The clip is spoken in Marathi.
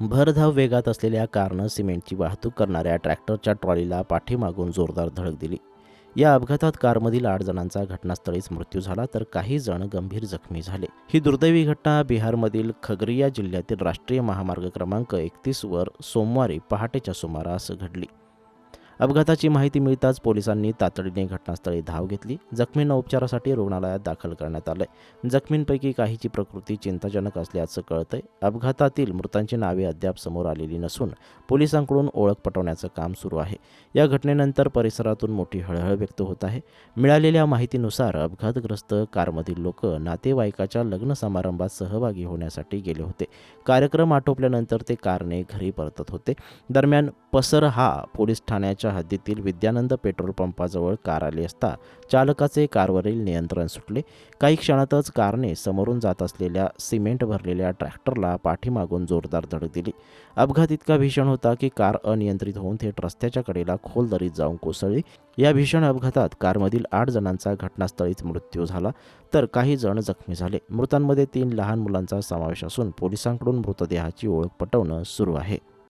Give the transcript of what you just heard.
भरधाव वेगात असलेल्या कारनं सिमेंटची वाहतूक करणाऱ्या ट्रॅक्टरच्या ट्रॉलीला पाठीमागून जोरदार धडक दिली. या अपघातात कारमधील आठ जणांचा घटनास्थळीच मृत्यू झाला तर काही जण गंभीर जखमी झाले. ही दुर्दैवी घटना बिहारमधील खगरिया जिल्ह्यातील राष्ट्रीय महामार्ग क्रमांक एकतीसवर सोमवारी पहाटेच्या सुमारास घडली. अपघाताची माहिती मिळताच पोलिसांनी तातडीने घटनास्थळी धाव घेतली. जखमींना उपचारासाठी रुग्णालयात दाखल करण्यात आलंय. जखमींपैकी काहीची प्रकृती चिंताजनक असल्याचं कळतंय. अपघातातील मृतांची नावे अद्याप समोर आलेली नसून पोलिसांकडून ओळख पटवण्याचं काम सुरू आहे. या घटनेनंतर परिसरातून मोठी हळहळ व्यक्त होत आहे. मिळालेल्या माहितीनुसार अपघातग्रस्त कारमधील लोक नातेवाईकाच्या लग्न समारंभात सहभागी होण्यासाठी गेले होते. कार्यक्रम आटोपल्यानंतर ते कारने घरी परतत होते. दरम्यान पसर हा पोलीस ठाण्याच्या हद्दीतील विद्यानंद पेट्रोल पंपाजवळ कार आली असता चालकाचे कारवरील नियंत्रण सुटले. काही क्षणातच कारने समोरून जात असलेल्या सिमेंट भरलेल्या ट्रॅक्टरला पाठीमागून जोरदार धडक दिली. अपघात इतका भीषण होता की कार अनियंत्रित होऊन थेट रस्त्याच्या कडेला खोल दरीत जाऊन कोसळली. या भीषण अपघातात कारमधील आठ जणांचा घटनास्थळीच मृत्यू झाला तर काही जण जखमी झाले. मृतांमध्ये तीन लहान मुलांचा समावेश असून पोलिसांकडून मृतदेहाची ओळख पटवणं सुरू आहे.